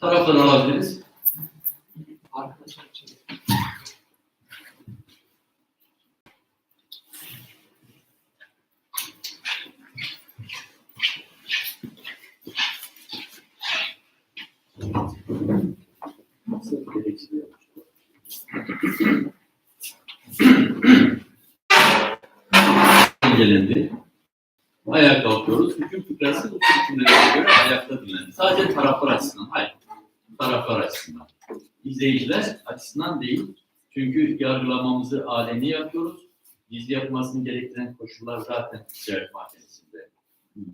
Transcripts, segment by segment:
Taraftan alabiliriz. Arkadaşlar. Ayağa kalkıyoruz. Hüküm fıkrası bu hükümlere göre ayakta dinlenir. Sadece taraflar açısından. Hayır. Taraflar açısından. İzleyiciler açısından değil. Çünkü yargılamamızı aleni yapıyoruz. Gizli yapılmasını gerektiren koşullar zaten ticaret mahkemesinde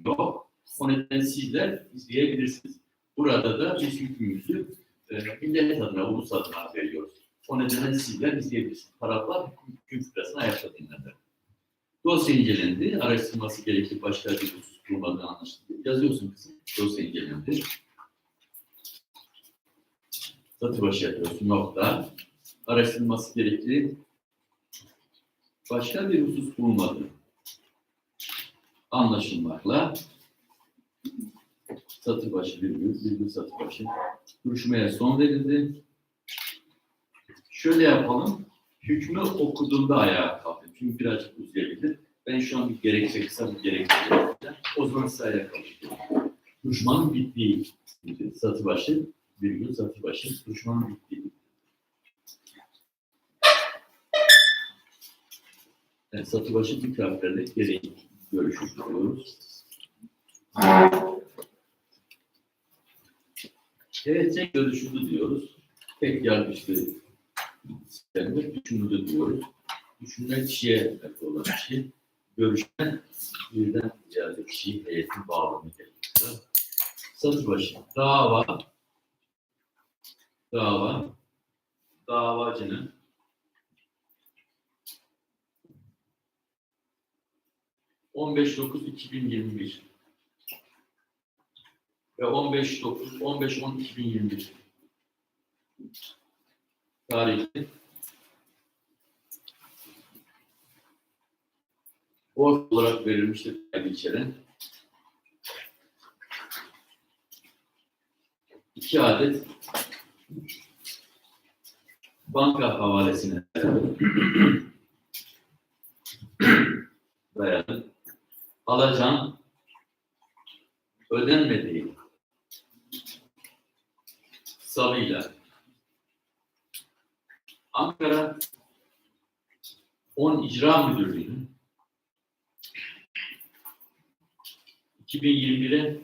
yok. O nedenle sizler izleyebilirsiniz. Burada da biz hükmümüzü e, millet adına, ulus adına veriyoruz. O nedenle sizler izleyebilirsiniz. Taraflar hüküm fıkrasını ayakta dinlerler. Dosya incelendi. Araştırması gerekli başka bir husus bulmadığı anlaşıldı. Yazıyorsun kızım. Dosya incelendi. Satı başı yapıyorsun. Nokta. Araştırılması gerekli başka bir husus bulmadı. Anlaşılmakla satır başı virgül, virgül satır başı duruşmaya son verildi. Şöyle yapalım. Hükmü okuduğunda ayağa kalkın. Çünkü birazcık uzayabilir. Ben şu an bir gerekçe kısa bir gerekçe. O zaman ayağa kalkın. Duruşmanın bittiği satır başı, virgül satır başı, duruşmanın bittiği. Evet, satır başı tekrar vererek gereği görüşürüz. Evet, tek görüşüldü diyoruz. Tek yargıçlı sistemde düşünüldü diyoruz. Düşünülen kişiye olan kişi, görüşen birden ziyade kişi heyetin bağlamı gerekiyor. Satır başı, dava, dava, davacının on beş dokuz iki bin yirmi bir ve 15 9 15 10 2021 tarihli borç olarak verilmiştir kaydı iki adet banka havalesine dayalı alacağın ödenmediği savıyla Ankara 10 İcra Müdürlüğü'nün 2021'e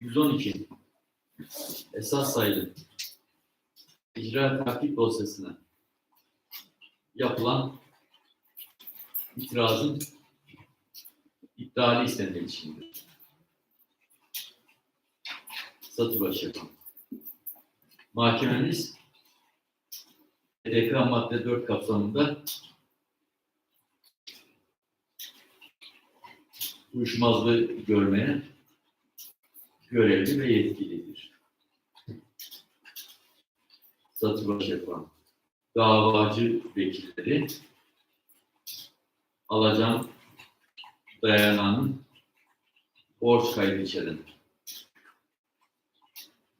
112 esas sayılı icra takip dosyasına yapılan itirazın iptali. Satır başı yapan. Mahkememiz EDK madde 4 kapsamında uyuşmazlığı görmeye görevli ve yetkilidir. Satır başı yapan davacı vekilleri alacağım dayananın borç kaydı içeren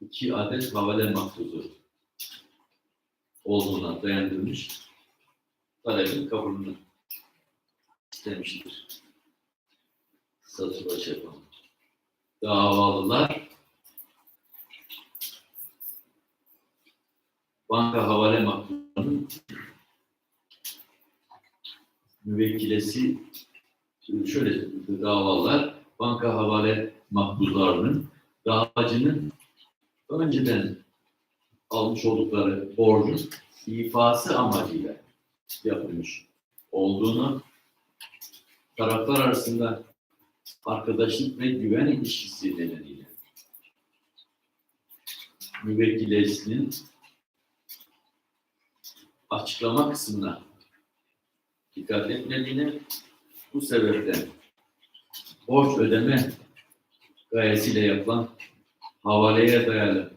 iki adet havale mahfuzu olduğuna dayandırmış talebin kabulünü istemiştir. Yapan. Davalılar banka havale mahfuzunun müvekkilesi şöyle davalar banka havale mahpuslarının davacının önceden almış oldukları borcun ifası amacıyla yapılmış olduğunu taraflar arasında arkadaşlık ve güven ilişkisi nedeniyle. Müvekkilesinin açıklama kısmına dikkat etmediğini bu sebepten borç ödeme gayesiyle yapılan havaleye dayalı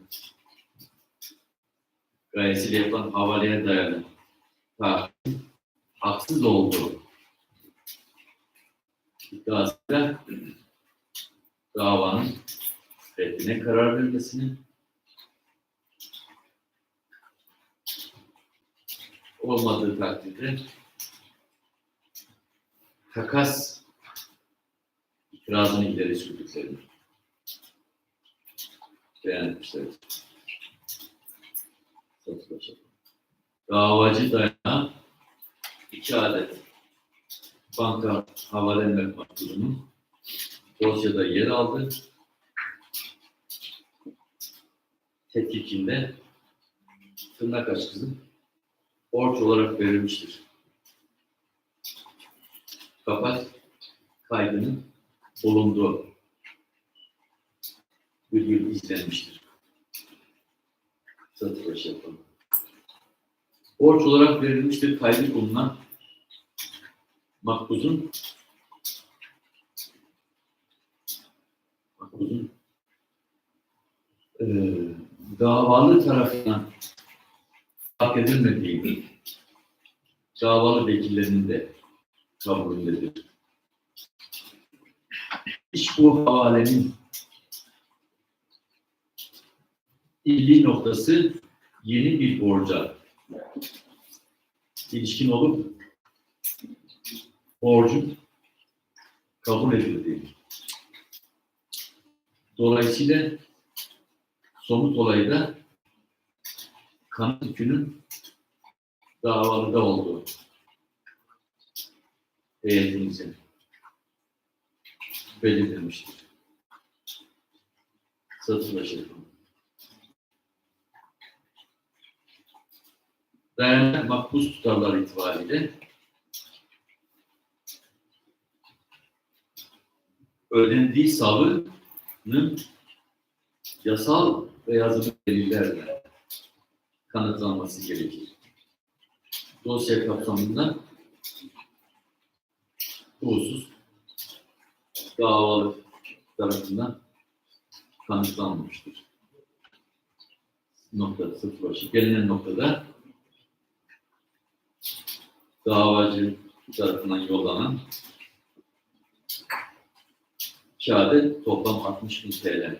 gayesiyle yapılan havaleye dayalı ha, haksız olduğu iddiasıyla davanın reddine karar vermesini, olmadığı takdirde takas itirazını ileri sürdüklerini başı. Davacı dayanağı iki adet banka havale emlak maktubunun dosyada yer aldı. Tetkikinde tırnak açısın borç olarak verilmiştir. Fakat kaydının bulunduğu virgül izlenmiştir. Satır başı yapalım. Borç olarak verilmiştir kaydı bulunan makbuzun makbuzun eee davalı tarafından hak edilmediği davalı vekillerinin de kabulündedir. İş bu havalenin ilgi noktası yeni bir borca ilişkin olup borcun kabul edildiği. Dolayısıyla somut olayda kanıt yükünün davalıda olduğu heyetimizin belirtilmiştir. Satışlaşır. Dayanak makbuz tutarlar itibariyle ödendiği savının yasal ve yazılı delillerle kanıtlanması gerekir. Dosya kapsamında bu husus davalı tarafından kanıtlanmamıştır. Nokta sıfır başı. Gelinen noktada davacı tarafından yollanan şehadet toplam 60 bin TL.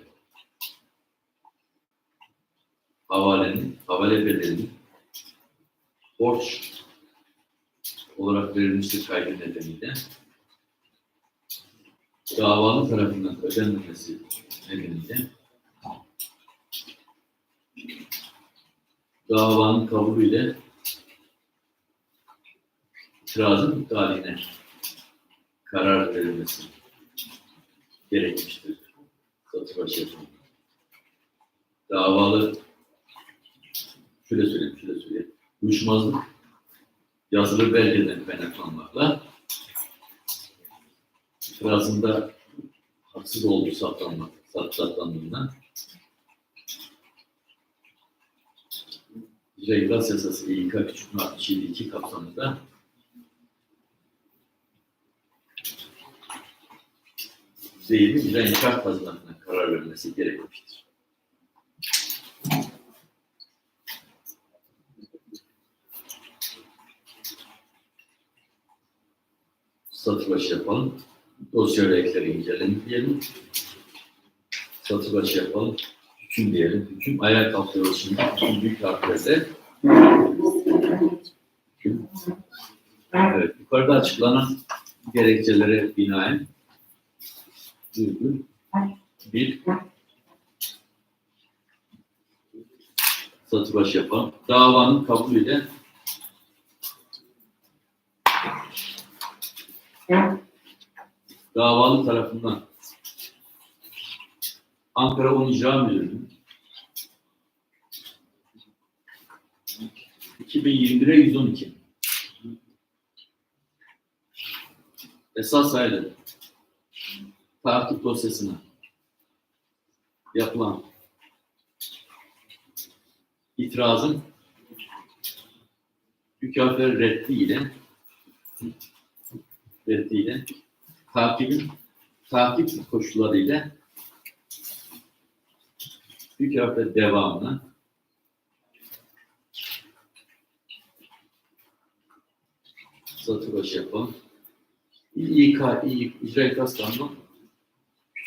Havalenin, havale bedelinin borç olarak verilmiştir kaydı nedeniyle davalı tarafından ödenmemesi nedeniyle davanın kabulüyle itirazın iptaline karar verilmesi gerekmiştir. Satır başı. Davalı şöyle söyleyeyim, şöyle söyleyeyim. Uyuşmazlık yazılı belgeden kaynaklanmakla itirazında haksız olduğu saptanmak, saptandığından İcra İhlas Yasası İK Küçük 67 kapsamında Zeyd'in icra inkar tazminatına karar verilmesi gerekmiştir. Satır başı yapalım. Dosya ve ekleri incelenin diyelim. Satır başı yapalım. Hüküm diyelim. Hüküm ayağa kalkıyoruz şimdi. Bütün büyük harflerde. Evet, yukarıda açıklanan gerekçelere binaen virgül bir. Satır başı yapalım. Davanın kabulüyle davalı tarafından. Ankara 10 İcra Müdürlüğü 2021'e 112 esas sayılı takip dosyasına yapılan itirazın mükaffer reddi ile reddi ile takibin takip koşullarıyla mükaffer devamına satır başı yapalım. İK, İ, İcra İkaz Kanunu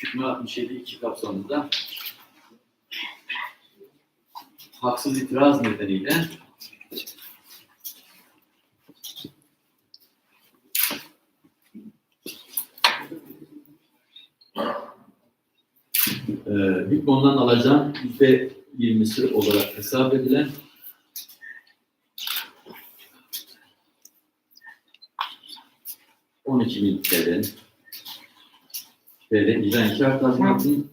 Küçük 67 2 kapsamında haksız itiraz nedeniyle. Ee, bir konudan alacağım yüzde yirmisi olarak hesap edilen. On iki bin TL icra inkar tazminatının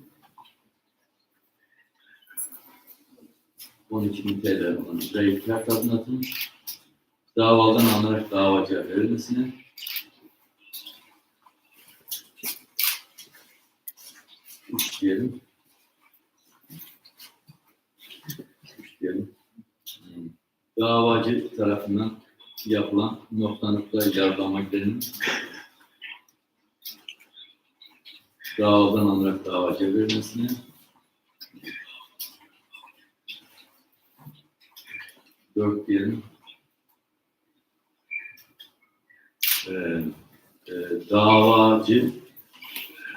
12 bin TL olan icra inkar tazminatının davadan alınarak davacıya verilmesine üç diyelim. Üç diyelim. Hmm. Davacı tarafından yapılan nokta nokta davadan alınarak davacıya verilmesine dört diyelim. Ee, e, davacı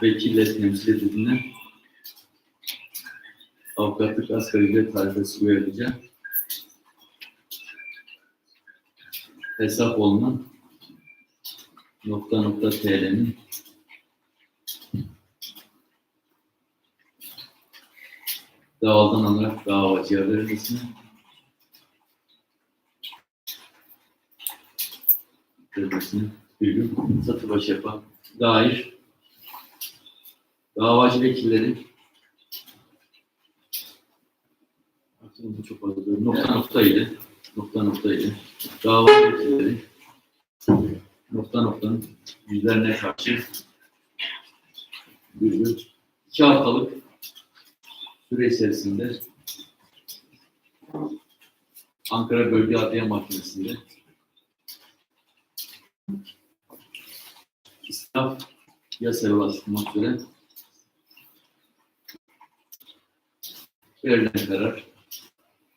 vekille temsil edildiğine avukatlık asgari ücret tarifesi uyarınca hesap olunan nokta nokta TL'nin davadan alarak davacıya verilmesine verilmesine bir gün satı başı yapan dair. Davacı vekillerin aklımda çok fazla nokta noktaydı. Nokta noktaydı. Davacı vekillerin nokta noktanın yüzlerine karşı bir gün iki haftalık süre içerisinde Ankara Bölge Adliye Mahkemesi'nde İsraf yasaya ulaştırmak üzere verilen karar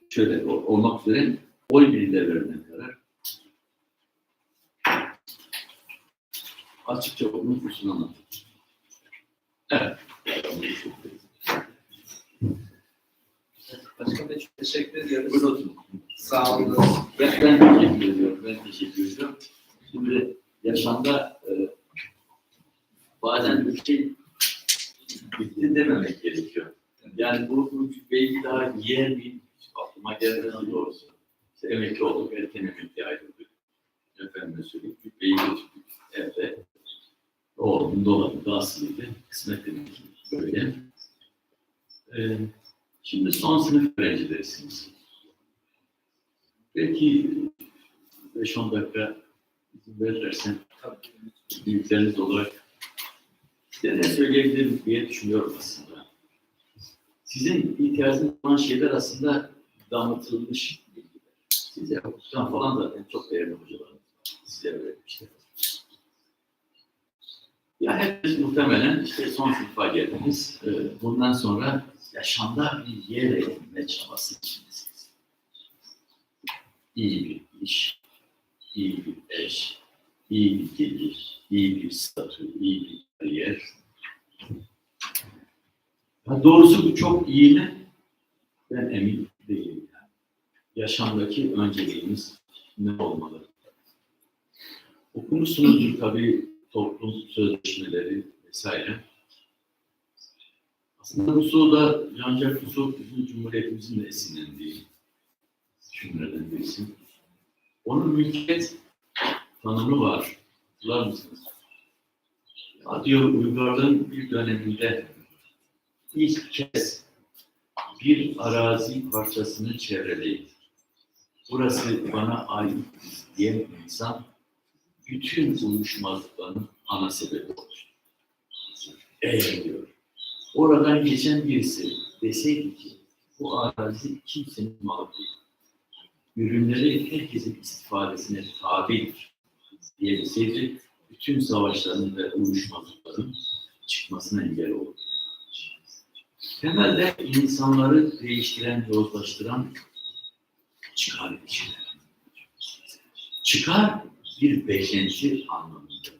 şöyle olmak üzere oy birliğiyle verilen karar açıkça onun usulünü anlatıyor. Evet. Başka bir çok teşekkür ediyoruz. Buyurun oturun. Sağ olun. Ben, ben teşekkür ediyorum. Ben teşekkür ediyorum. Şimdi yaşamda e, bazen bir şey bitti dememek gerekiyor. Yani bu, bu belki daha yer miyim? Aklıma gelmedi doğrusu. İşte emekli olduk, erken emekli ayrıldık. Efendim söyleyeyim, beyi götürdük evde. Oğlumun dolabında asılıydı. Kısmet demek böyle. E, şimdi son sınıf öğrencilerisiniz. Belki 5-10 dakika izin verirsen büyükleriniz olarak size ne söyleyebilirim diye düşünüyorum aslında. Sizin ihtiyacınız olan şeyler aslında damıtılmış bilgiler. Size hukuktan falan zaten çok değerli hocalarınız var. Size öğretmişler. Ya hepiniz muhtemelen işte son sınıfa geldiniz. Ee, Bundan sonra yaşamda bir yer edinme çabası içindesiniz iyi bir iş, iyi bir eş, iyi bir gelir, iyi bir statü, iyi bir kariyer. Ya doğrusu bu çok iyi mi? Ben emin değilim. Yani. Yaşamdaki önceliğimiz ne olmalı? Okumuşsunuzdur tabii toplum sözleşmeleri vesaire. Aslında Rousseau da, Jean-Jacques Rousseau bizim Cumhuriyetimizin de esinlendiği cümleden birisi. Onun mülkiyet tanımı var. Hatırlar mısınız? Ya uygarlığın bir döneminde ilk kez bir arazi parçasını çevreleyip burası bana ait diyen insan bütün uyuşmazlıkların ana sebebi olur. Eğer diyor oradan geçen birisi deseydi ki bu arazi kimsenin malı değil ürünleri herkesin istifadesine tabidir diyebilseydi bütün savaşların ve uyuşmazlıkların çıkmasına engel olur. Temelde insanları değiştiren, yozlaştıran çıkar ilişkiler. Çıkar bir beklenti anlamındadır.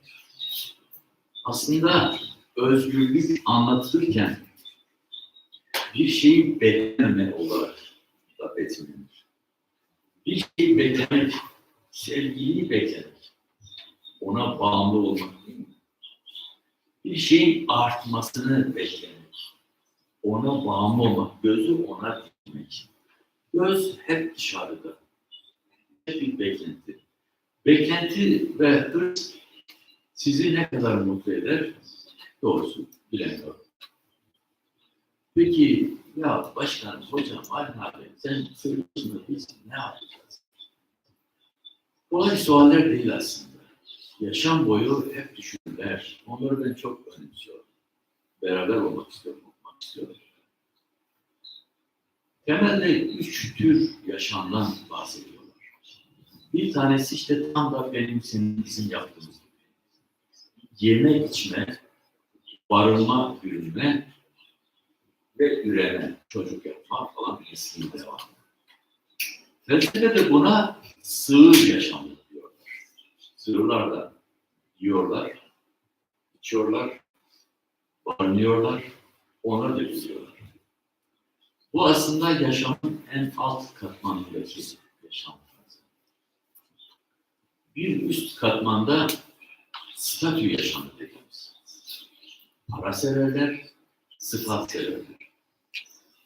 Aslında özgürlük anlatılırken bir şeyi beklememe olarak da etmenir. Bir şeyi beklemek, sevgiyi beklemek, ona bağımlı olmak değil mi? Bir şeyin artmasını beklemek, ona bağımlı olmak, gözü ona dikmek. Göz hep dışarıda, hep bir beklenti. Beklenti ve hırs sizi ne kadar mutlu eder? Doğrusu bilemiyorum. Peki ya başkan, hocam, Ayhan abi sen söylüyorsun da biz ne yapacağız? Kolay sualler değil aslında. Yaşam boyu hep düşünürler. Onları ben çok önemsiyorum. Beraber olmak istiyorum, okumak istiyorum. Temelde üç tür yaşamdan bahsediyorlar. Bir tanesi işte tam da benim senin bizim yaptığımız gibi. Yeme içme, barınma, ürünme ve üreme, çocuk yapma falan nesli devam. Felsefe de buna sığır yaşamı diyorlar. Sığırlar da yiyorlar, içiyorlar, barınıyorlar, ona da üzüyorlar. Bu aslında yaşamın en alt katmanındaki yaşam. Bir üst katmanda statü yaşamı dediğimiz. Para severler, sıfat severler.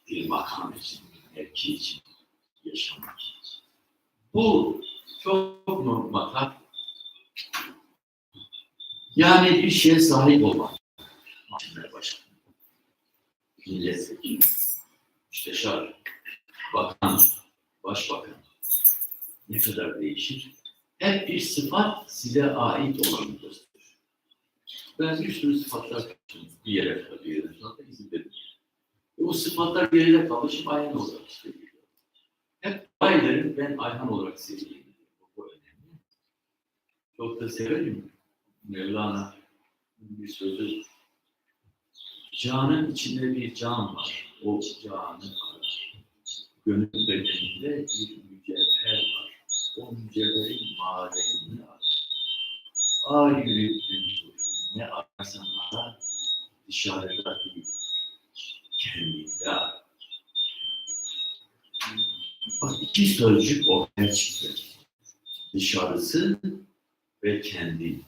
Bir makam için, mevki için yaşamak. Bu çok mu matap? Yani bir şeye sahip olmak. Mahkeme başkanı, milletvekili, müsteşar, bakan, başbakan. Ne kadar değişir? Hep bir sıfat size ait olanı gösterir. Ben bir sürü sıfatlar. Bir yere kadar, bir yere kadar izin verin. E o sıfatlar bir yere kalışıp ayhan olarak işte geliyor. Hep ayların ben ayhan olarak seveyim. Bu önemli. Çok da severim. Mevlana bir sözü. Canın içinde bir can var. O canı arar. Gönül bedeninde bir mücevher var. O mücevherin madenini arar. Ay yürüdüğün ne ararsan ara dışarıda değil. Kendinde. Bak iki sözcük ortaya çıktı. Dışarısı ve kendi.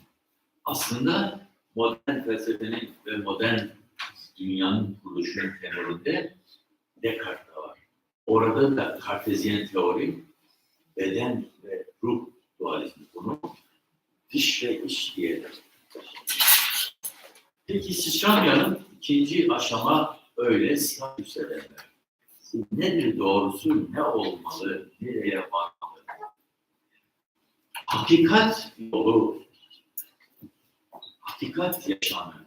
Aslında modern felsefenin ve modern dünyanın kuruluşunun temelinde Descartes de var. Orada da kartezyen teori beden ve ruh dualizmi bunu dış ve iç diye Peki Sıçramya'nın ikinci aşama öyle statüse vermek. Nedir doğrusu, ne olmalı, nereye varmalı? Hakikat yolu, hakikat yaşamı.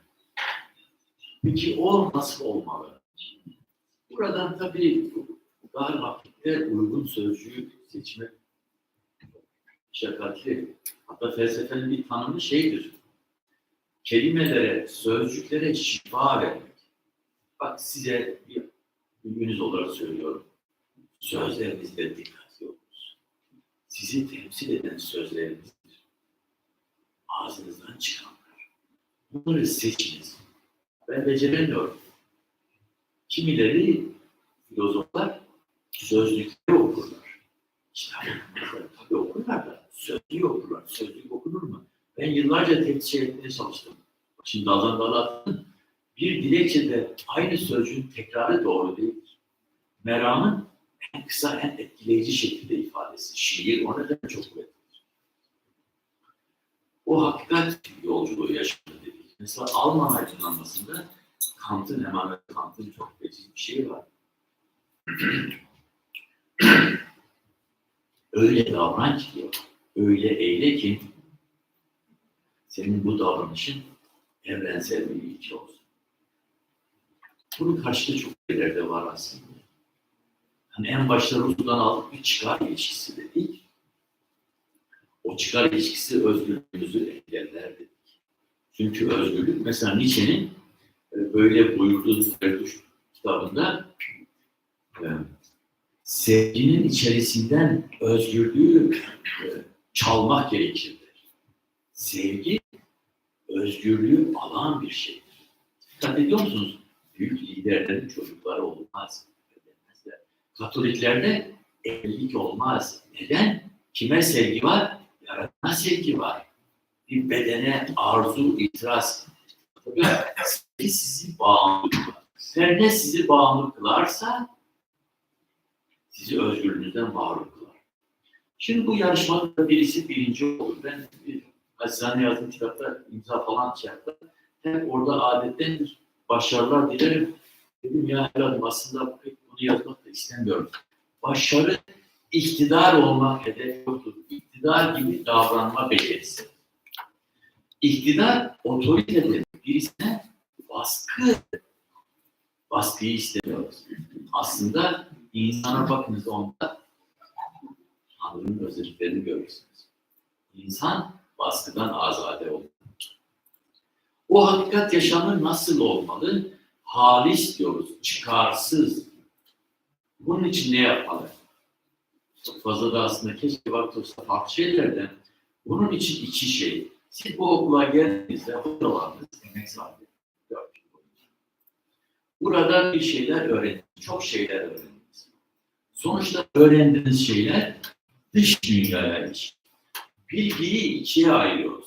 Peki o nasıl olmalı? Buradan tabii dar vakitte uygun sözcüğü seçmek şefkatli. Hatta felsefenin bir tanımı şeydir. Kelimelere, sözcüklere şifa vermek. Bak size bir bilginiz olarak söylüyorum. Sözlerinizde dikkatli olunuz. Sizi temsil eden sözlerinizdir. Ağzınızdan çıkanlar. Bunları seçiniz. Ben beceremiyorum. Kimileri filozoflar sözlükleri okurlar. Kitap okurlar. Tabii okurlar da sözlüğü okurlar. Sözlük okunur mu? Ben yıllarca tepsi etmeye çalıştım. Şimdi daldan dala attım. Bir dilekçede aynı sözcüğün tekrarı doğru değildir. Meramın en kısa, en etkileyici şekilde ifadesi. Şiir o nedenle çok kuvvetlidir. O hakikat yolculuğu yaşadı dedik. Mesela Alman aydınlanmasında Kant'ın, Emanuel Kant'ın çok veciz bir şeyi var. öyle davran ki öyle eyle ki senin bu davranışın evrensel bir ilki olsun. Bunun karşılığı çok yerlerde var aslında. Hani en başta Rus'tan aldık bir çıkar ilişkisi dedik. O çıkar ilişkisi özgürlüğümüzü engeller dedik. Çünkü özgürlük mesela Nietzsche'nin e, böyle buyurduğu Zerduş kitabında e, sevginin içerisinden özgürlüğü e, çalmak gerekir. Sevgi özgürlüğü alan bir şeydir. Dikkat ediyor musunuz? Büyük liderlerin çocukları olmaz. Demezler. Katoliklerde evlilik olmaz. Neden? Kime sevgi var? Yaratana sevgi var. Bir bedene arzu, itiraz. Sevgi sizi bağımlı kılar. Her ne sizi bağımlı kılarsa sizi özgürlüğünüzden mahrum kılar. Şimdi bu yarışmada birisi birinci olur. Ben Haziran'da yazdığım kitapta imza falan şey yaptım. Hep orada adettendir. Başarılar dilerim. Dedim ya evladım aslında pek bunu yazmak da istemiyorum. Başarı iktidar olmak hedef yoktur. İktidar gibi davranma becerisi. İktidar otoritedir. Birisine baskı. Baskıyı istemiyoruz. Aslında insana bakınız onda Tanrı'nın özelliklerini görürsünüz. İnsan baskıdan azade olur. O hakikat yaşamı nasıl olmalı? Halis diyoruz, çıkarsız. Bunun için ne yapmalı? Çok fazla da aslında keşke olsa farklı şeylerden. Bunun için iki şey. Siz bu okula geldiğinizde hocalarınız emek sahibi. Burada bir şeyler öğrendiniz. Çok şeyler öğrendiniz. Sonuçta öğrendiğiniz şeyler dış dünyaya için. Bilgiyi ikiye ayırıyoruz.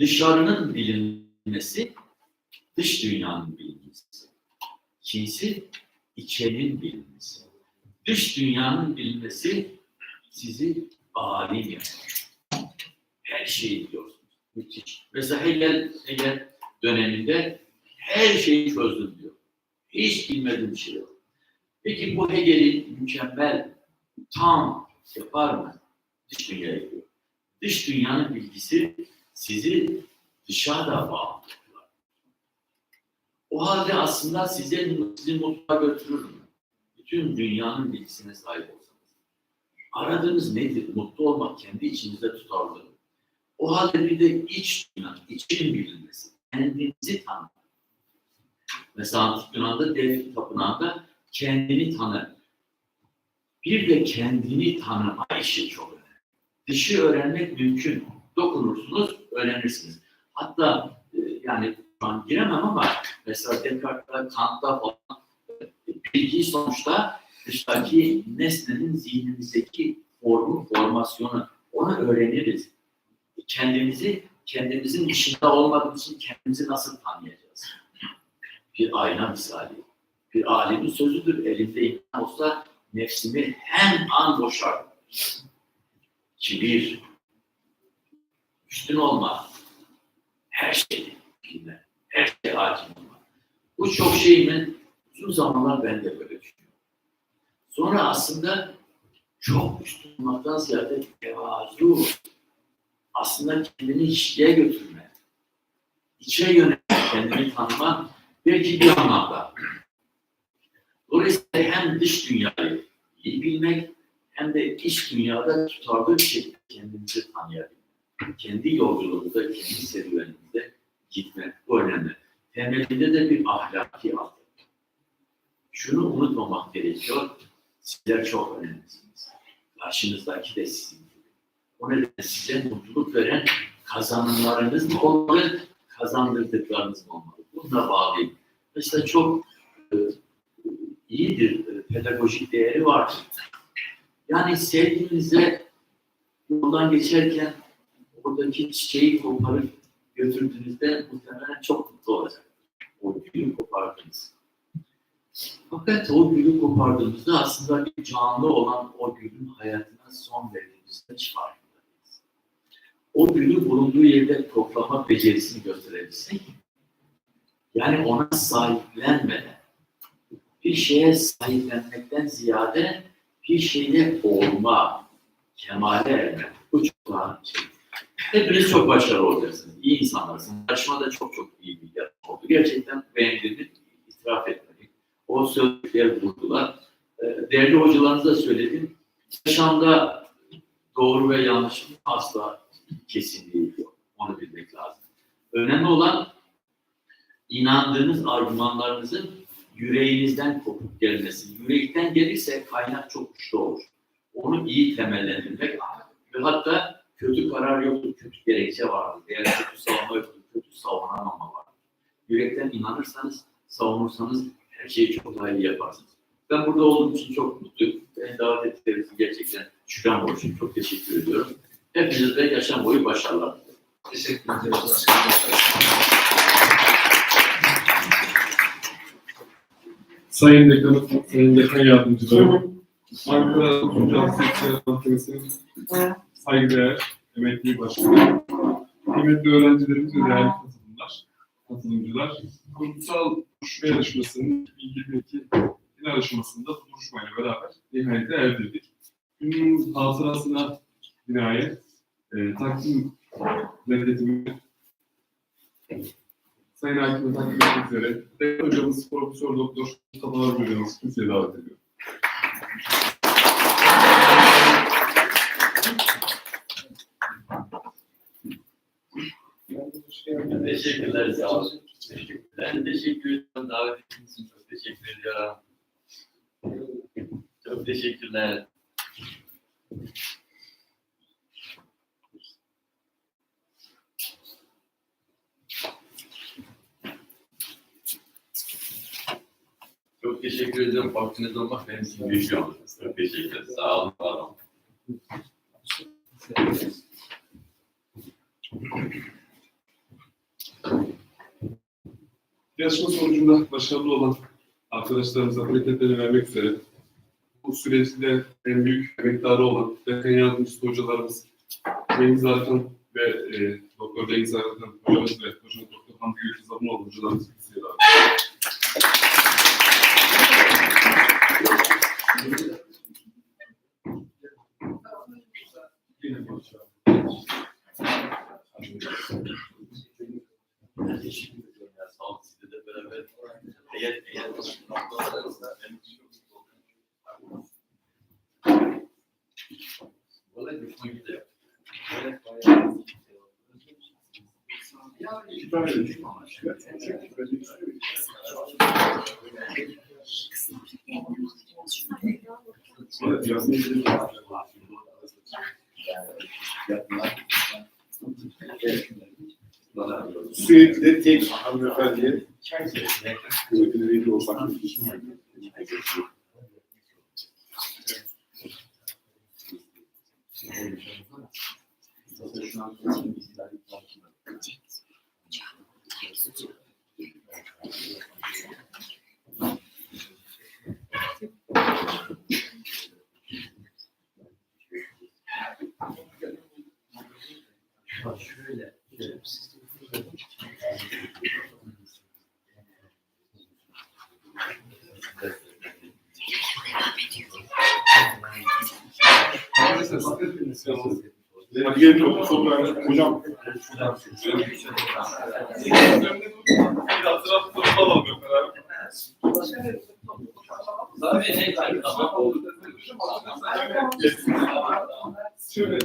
Dışarının bilinmesi, dış dünyanın bilinmesi. İkincisi, içerinin bilinmesi. Dış dünyanın bilinmesi sizi alim yapar. Her şeyi biliyorsunuz. Müthiş. Mesela Hegel, Hegel döneminde her şeyi çözdüm diyor. Hiç bilmediğim şey yok. Peki bu Hegel'in mükemmel, tam yapar mı? Dış dünyaya gidiyor. Dış dünyanın bilgisi sizi dışarıda bağlı. O halde aslında size, sizi mutluğa götürür mü? Bütün dünyanın bilgisine sahip olsanız. Aradığınız nedir? Mutlu olmak kendi içinizde tutarlı. O halde bir de iç dünya, için bilinmesi. Kendinizi tanımak. Mesela Antik Yunan'da Delphi Tapınağı'nda kendini tanı. Bir de kendini tanıma işi çok önemli. Dışı öğrenmek mümkün. Dokunursunuz, öğrenirsiniz. Hatta e, yani şu an giremem ama mesela Descartes'ta, Kant'ta falan e, bilgi sonuçta dıştaki nesnenin zihnimizdeki formu, formasyonu. Onu öğreniriz. Kendimizi, kendimizin dışında olmadığımız için kendimizi nasıl tanıyacağız? Bir ayna misali. Bir alemin sözüdür. Elimde olsa nefsimi hem an boşar. Kibir, üstün olma, her bilme, her şeye hakim olma. Bu çok şeyimin uzun zamanlar ben de böyle düşünüyorum. Sonra aslında çok üstün olmaktan ziyade tevazu, aslında kendini içliğe götürme, içe yönelik kendini tanıma belki bir anlamda. Dolayısıyla hem dış dünyayı iyi bilmek hem de iç dünyada tutarlı bir şekilde kendimizi tanıyabilmek. Kendi yolculuğumuzda, kendi serüvenimizde gitmek bu önemli. Temelinde de bir ahlaki alt. Şunu unutmamak gerekiyor. Sizler çok önemlisiniz. Karşınızdaki de sizin gibi. O nedenle size mutluluk veren kazanımlarınız mı olmalı, kazandırdıklarınız mı olmalı? Bununla bağlıyım. Mesela çok e, iyidir, e, pedagojik değeri vardır. Yani sevginize yoldan geçerken oradaki çiçeği koparıp götürdüğünüzde muhtemelen çok mutlu olacak. O gülü kopardınız. Fakat o gülü kopardığımızda aslında bir canlı olan o gülün hayatına son verdiğimizde hiç farkındayız. O gülü bulunduğu yerde toplama becerisini gösterebilsek, yani ona sahiplenmeden, bir şeye sahiplenmekten ziyade şeyde olma, kemale erme. Bu şey. Hepiniz çok başarılı olacaksınız. İyi insanlarsınız. Yarışmada çok çok iyi bir yarışma oldu. Gerçekten beğendiğimi itiraf etmeliyim. O sözcükleri vurdular. Ee, Değerli hocalarınıza söyledim. Yaşamda doğru ve yanlış asla kesinliği yok. Onu bilmek lazım. Önemli olan inandığınız argümanlarınızın yüreğinizden kopup gelmesi. Yürekten gelirse kaynak çok güçlü olur. Onu iyi temellendirmek ve hatta kötü karar yoktur, kötü gerekçe vardır. Eğer kötü savunma yoktur, kötü savunamama vardır. Yürekten inanırsanız, savunursanız her şeyi çok daha iyi yaparsınız. Ben burada olduğum için çok mutluyum. Beni davet ettikleri için gerçekten şükran borçluyum. Çok teşekkür ediyorum. Hepinize yaşam boyu başarılar. Teşekkür ediyoruz Sayın Dekanım, Sayın Dekan Yardımcılarım, Ankara Tuncel Seçiler Mahkemesi'nin saygıdeğer emekli başkanı, kıymetli öğrencilerimiz ve değerli katılımlar, katılımcılar, kurumsal duruşma yarışmasının 2022 final aşamasında bu duruşmayla beraber nihayete erdirdik. Günün hatırasına binaen e, takdim nefretimi Sayın takdim etmek üzere Değerli hocamız Profesör Doktor Mustafa hocamız kimseye davet ediyor. Teşekkürler. Sağ olun. Ben teşekkür ediyorum. Davet ettiğiniz için çok teşekkür ediyorum. Çok teşekkürler. Çok teşekkür ediyorum. Vaktiniz olmak benim için büyük bir onur. Çok teşekkürler. Sağ olun. Var olun. Yarışma sonucunda başarılı olan arkadaşlarımıza plaketleri vermek üzere bu süreçte en büyük emektarı olan dekan yardımcısı hocalarımız Cengiz Arkan ve e, Doktor Cengiz Arkan hocamız ve hocam Doktor Hamdi Gülüş Zamunoğlu hocalarımız kimseye davet ediyor. Teşekkür ediyorum ya. Sağ olun. Sizle de beraber. Eğer, eğer noktalarınızda benim için çok mutlu oldum. Vallahi hoşuma gidiyor. İki tane de düşman var. Evet, Yasemin Sürekli tek hanımefendiye ödülleri şöyle. şöyle. Arkadaşlar siz de biriniz yalnız. Hadi gelin çok çok önemli. Hocam Bir hatırlat tutalım beraber. Tabii, ne kadar ama oldu. Şöyle.